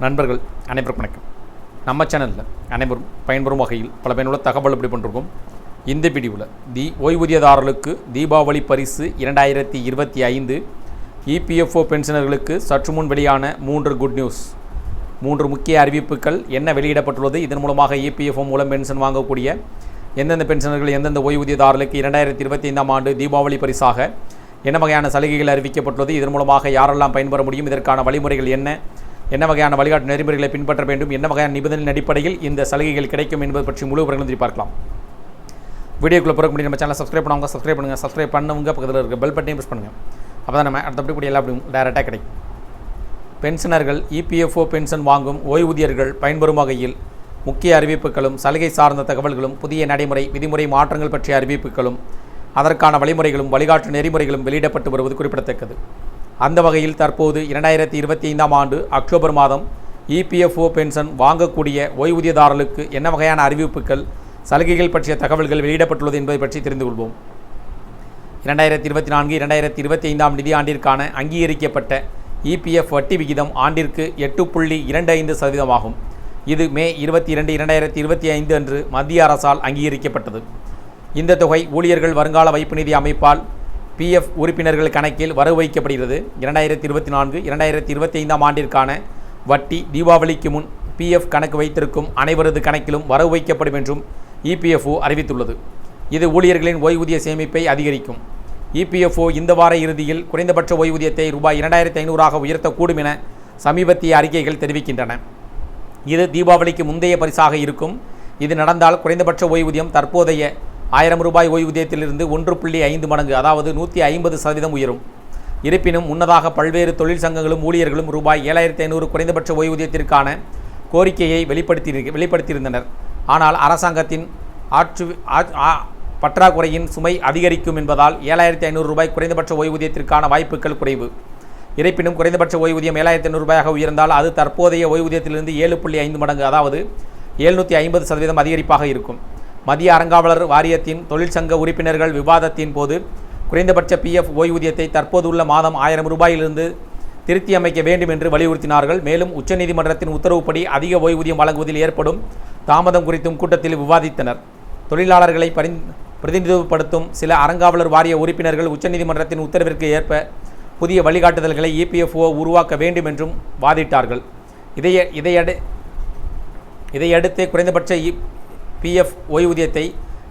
நண்பர்கள் அனைவருக்கும் வணக்கம். நம்ம சேனலில் அனைவரும் பயன்பெறும் வகையில் பல பயனுள்ள தகவல் எப்படி பண்ணிருக்கோம் இந்த வீடியோவில் தி ஓய்வூதியதாரர்களுக்கு தீபாவளி பரிசு இரண்டாயிரத்தி இருபத்தி ஐந்து இபிஎஃப்ஓ பென்ஷனர்களுக்கு சற்று முன் வெளியான மூன்று குட் நியூஸ் மூன்று முக்கிய அறிவிப்புகள் என்ன வெளியிடப்பட்டுள்ளது இதன் மூலமாக இபிஎஃப்ஓ மூலம் பென்ஷன் வாங்கக்கூடிய எந்தெந்த பென்ஷனர்கள் எந்தெந்த ஓய்வூதியதாரர்களுக்கு இரண்டாயிரத்தி இருபத்தி ஐந்தாம் ஆண்டு தீபாவளி பரிசாக என்ன வகையான சலுகைகள் அறிவிக்கப்பட்டுள்ளது இதன் மூலமாக யாரெல்லாம் பயன்பெற முடியும் இதற்கான வழிமுறைகள் என்ன என்ன வகையான வழிகாட்டு நெறிமுறைகளை பின்பற்ற வேண்டும் என்ன வகையான நிபந்தனையின் அடிப்படையில் இந்த சலுகைகள் கிடைக்கும் என்பது பற்றி முழு விவரங்களும் திரும்பி பார்க்கலாம். வீடியோக்குள்ளே பிறகு முடியும் நம்ம சேனலை சப்ஸ்கிரைப் பண்ணுவாங்க சப்ஸ்கிரைப் பண்ணுங்கள் சப்ஸ்கிரைப் பண்ணவங்க பக்கத்தில் இருக்க பெல் பட்டையும் ப்ரெஸ் பண்ணுங்கள் அப்போ தான் நம்ம அடுத்தபடி கூடிய எல்லா அப்படியும் டேரெக்டாக கிடைக்கும். பென்ஷனர்கள் இபிஎஃப்ஓ பென்ஷன் வாங்கும் ஓய்வூதியர்கள் பயன்பெறும் வகையில் முக்கிய அறிவிப்புகளும் சலுகை சார்ந்த தகவல்களும் புதிய நடைமுறை விதிமுறை மாற்றங்கள் பற்றிய அறிவிப்புகளும் அதற்கான வழிமுறைகளும் வழிகாட்டு நெறிமுறைகளும் வெளியிடப்பட்டு வருவது குறிப்பிடத்தக்கது. அந்த வகையில் தற்போது இரண்டாயிரத்தி இருபத்தி ஐந்தாம் ஆண்டு அக்டோபர் மாதம் இபிஎஃப்ஓ பென்ஷன் வாங்கக்கூடிய ஓய்வூதியதாரர்களுக்கு என்ன வகையான அறிவிப்புகள் சலுகைகள் பற்றிய தகவல்கள் வெளியிடப்பட்டுள்ளது என்பதை பற்றி தெரிந்து கொள்வோம். இரண்டாயிரத்தி இருபத்தி நான்கு இரண்டாயிரத்தி இருபத்தி ஐந்தாம் நிதியாண்டிற்கான அங்கீகரிக்கப்பட்ட இபிஎஃப் வட்டி விகிதம் ஆண்டிற்கு எட்டு புள்ளி இரண்டு ஐந்து சதவீதமாகும் இது மே இருபத்தி இரண்டு இரண்டாயிரத்தி இருபத்தி ஐந்து அன்று மத்திய அரசால் அங்கீகரிக்கப்பட்டது. இந்த தொகை ஊழியர்கள் வருங்கால வைப்பு நிதி அமைப்பால் பிஎஃப் உறுப்பினர்கள் கணக்கில் வரவு வைக்கப்படுகிறது. இரண்டாயிரத்தி இருபத்தி நான்கு இரண்டாயிரத்தி இருபத்தி ஐந்தாம் ஆண்டிற்கான வட்டி தீபாவளிக்கு முன் பிஎஃப் கணக்கு வைத்திருக்கும் அனைவரது கணக்கிலும் வரவு வைக்கப்படும் என்றும் இபிஎஃப்ஓ அறிவித்துள்ளது. இது ஊழியர்களின் ஓய்வூதிய சேமிப்பை அதிகரிக்கும். இபிஎஃப்ஓ இந்த வார இறுதியில் குறைந்தபட்ச ஓய்வூதியத்தை ரூபாய் இரண்டாயிரத்தி ஐநூறாக உயர்த்தக்கூடும் என சமீபத்திய அறிக்கைகள் தெரிவிக்கின்றன. இது தீபாவளிக்கு முந்தைய பரிசாக இருக்கும். இது நடந்தால் குறைந்தபட்ச ஓய்வூதியம் தற்போதைய ஆயிரம் ரூபாய் ஓய்வூதியத்திலிருந்து ஒன்று புள்ளி ஐந்து மடங்கு அதாவது நூற்றி ஐம்பது சதவீதம் உயரும். இருப்பினும் முன்னதாக பல்வேறு தொழில் சங்கங்களும் ஊழியர்களும் ரூபாய் ஏழாயிரத்தி ஐநூறு குறைந்தபட்ச ஓய்வூதியத்திற்கான கோரிக்கையை வெளிப்படுத்தி வெளிப்படுத்தியிருந்தனர். ஆனால் அரசாங்கத்தின் ஆற்று பற்றாக்குறையின் சுமை அதிகரிக்கும் என்பதால் ஏழாயிரத்தி ஐநூறு ரூபாய் குறைந்தபட்ச ஓய்வூதியத்திற்கான வாய்ப்புகள் குறைவு. இருப்பினும் குறைந்தபட்ச ஓய்வூதியம் ஏழாயிரத்தி ஐநூறு ரூபாயாக உயர்ந்தால் அது தற்போதைய ஓய்வூதியத்திலிருந்து ஏழு புள்ளி ஐந்து மடங்கு அதாவது எழுநூற்றி ஐம்பது சதவீதம் அதிகரிப்பாக இருக்கும். மத்திய அறங்காவலர் வாரியத்தின் தொழிற்சங்க உறுப்பினர்கள் விவாதத்தின் போது குறைந்தபட்ச பிஎஃப் ஓய்வூதியத்தை தற்போதுள்ள மாதம் ஆயிரம் ரூபாயிலிருந்து திருத்தி அமைக்க வேண்டும் என்று வலியுறுத்தினார்கள். மேலும் உச்சநீதிமன்றத்தின் உத்தரவுப்படி அதிக ஓய்வூதியம் வழங்குவதில் ஏற்படும் தாமதம் குறித்தும் கூட்டத்தில் விவாதித்தனர். தொழிலாளர்களை பரிந் பிரதிநிதித்துவப்படுத்தும் சில அறங்காவலர் வாரிய உறுப்பினர்கள் உச்சநீதிமன்றத்தின் உத்தரவிற்கு ஏற்ப புதிய வழிகாட்டுதல்களை இபிஎஃப்ஓ உருவாக்க வேண்டும் என்றும் வாதிட்டார்கள். இதைய இதையடு இதையடுத்து குறைந்தபட்ச e பிஎஃப் ஓய்வூதியத்தை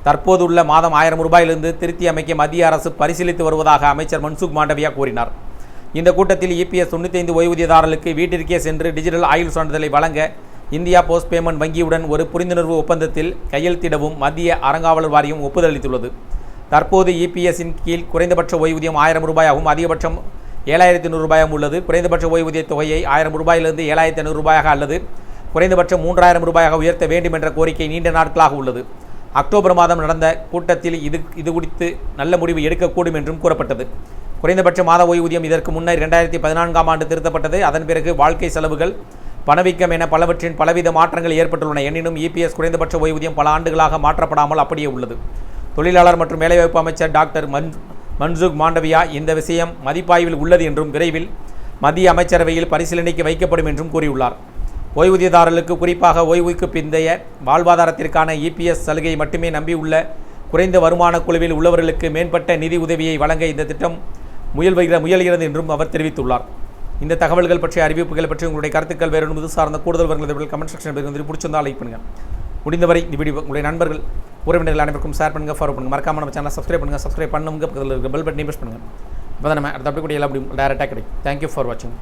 தற்போதுள்ள மாதம் ஆயிரம் ரூபாயிலிருந்து திருத்தி அமைக்க மத்திய அரசு பரிசீலித்து வருவதாக அமைச்சர் மன்சுக் மாண்டவியா கூறினார். இந்த கூட்டத்தில் இபிஎஸ் தொண்ணூத்தைந்து ஓய்வூதியதாரர்களுக்கு வீட்டிற்கே சென்று டிஜிட்டல் ஆயுள் சான்றிதழை வழங்க இந்தியா போஸ்ட் பேமெண்ட் வங்கியுடன் ஒரு புரிந்துணர்வு ஒப்பந்தத்தில் கையெழுத்திடவும் மத்திய அறங்காவலர் வாரியம் ஒப்புதல் அளித்துள்ளது தற்போது இபிஎஸ்ஸின் கீழ் குறைந்தபட்ச ஓய்வூதியம் ஆயிரம் ரூபாயாகவும் அதிகபட்சம் ஏழாயிரத்தி நூறு ரூபாயாகவும் உள்ளது. குறைந்தபட்ச ஓய்வூதிய தொகையை ஆயிரம் ரூபாயிலிருந்து ஏழாயிரத்தி ஐநூறு ரூபாயாக அல்லது குறைந்தபட்சம் மூன்றாயிரம் ரூபாயாக உயர்த்த வேண்டும் என்ற கோரிக்கை நீண்ட நாட்களாக உள்ளது. அக்டோபர் மாதம் நடந்த கூட்டத்தில் இது இது குறித்து நல்ல முடிவு எடுக்கக்கூடும் என்றும் கூறப்பட்டது. குறைந்தபட்ச மாத ஓய்வூதியம் இதற்கு முன்னர் இரண்டாயிரத்தி பதினான்காம் ஆண்டு திருத்தப்பட்டது. அதன் பிறகு வாழ்க்கை செலவுகள் பணவீக்கம் என பலவற்றின் பலவித மாற்றங்கள் ஏற்பட்டுள்ளன. எனினும் இபிஎஸ் குறைந்தபட்ச ஓய்வூதியம் பல ஆண்டுகளாக மாற்றப்படாமல் அப்படியே உள்ளது. தொழிலாளர் மற்றும் வேலைவாய்ப்பு அமைச்சர் டாக்டர் மன் மன்சுக் மாண்டவியா இந்த விஷயம் மதிப்பாய்வில் உள்ளது என்றும் விரைவில் மத்திய அமைச்சரவையில் பரிசீலனைக்கு வைக்கப்படும் என்றும் கூறியுள்ளார். ஓய்வூதியதாரர்களுக்கு குறிப்பாக ஓய்வுக்கு பிந்தைய வாழ்வாதாரத்திற்கான இபிஎஸ் சலுகையை மட்டுமே நம்பியுள்ள குறைந்த வருமான குழுவில் உள்ளவர்களுக்கு மேம்பட்ட நிதி உதவியை வழங்க இந்த திட்டம் முயல்வகிற முயல்கிறது என்றும் அவர் தெரிவித்துள்ளார். இந்த தகவல்கள் பற்றிய அறிவிப்புகள் பற்றி உங்களுடைய கருத்துக்கள் வேறு இது சார்ந்த கூடுதல் விவரங்கள் கமெண்ட் செக்ஷன் வந்து பிடிச்சிருந்தால் லைக் பண்ணுங்கள் முடிந்தவரை இந்த வீடியோ உங்களுடைய நண்பர்கள் உறவினர்கள் அனைவருக்கும் ஷேர் பண்ணுங்கள் ஃபாலோ பண்ணுங்கள் மறக்காம நம்ம சேனல் சப்ஸ்கிரைப் பண்ணுங்கள் சப்ஸ்கிரைப் பண்ணுங்க பக்கத்தில் இருக்க பெல் பட்டனையும் ப்ரெஸ் பண்ணுங்கள் இப்போ நம்ம அடுத்த அப்படி கூட எல்லாம் அப்படி டேரெக்டாக கிடைக்கும். தேங்க்யூ ஃபார் வாட்சிங்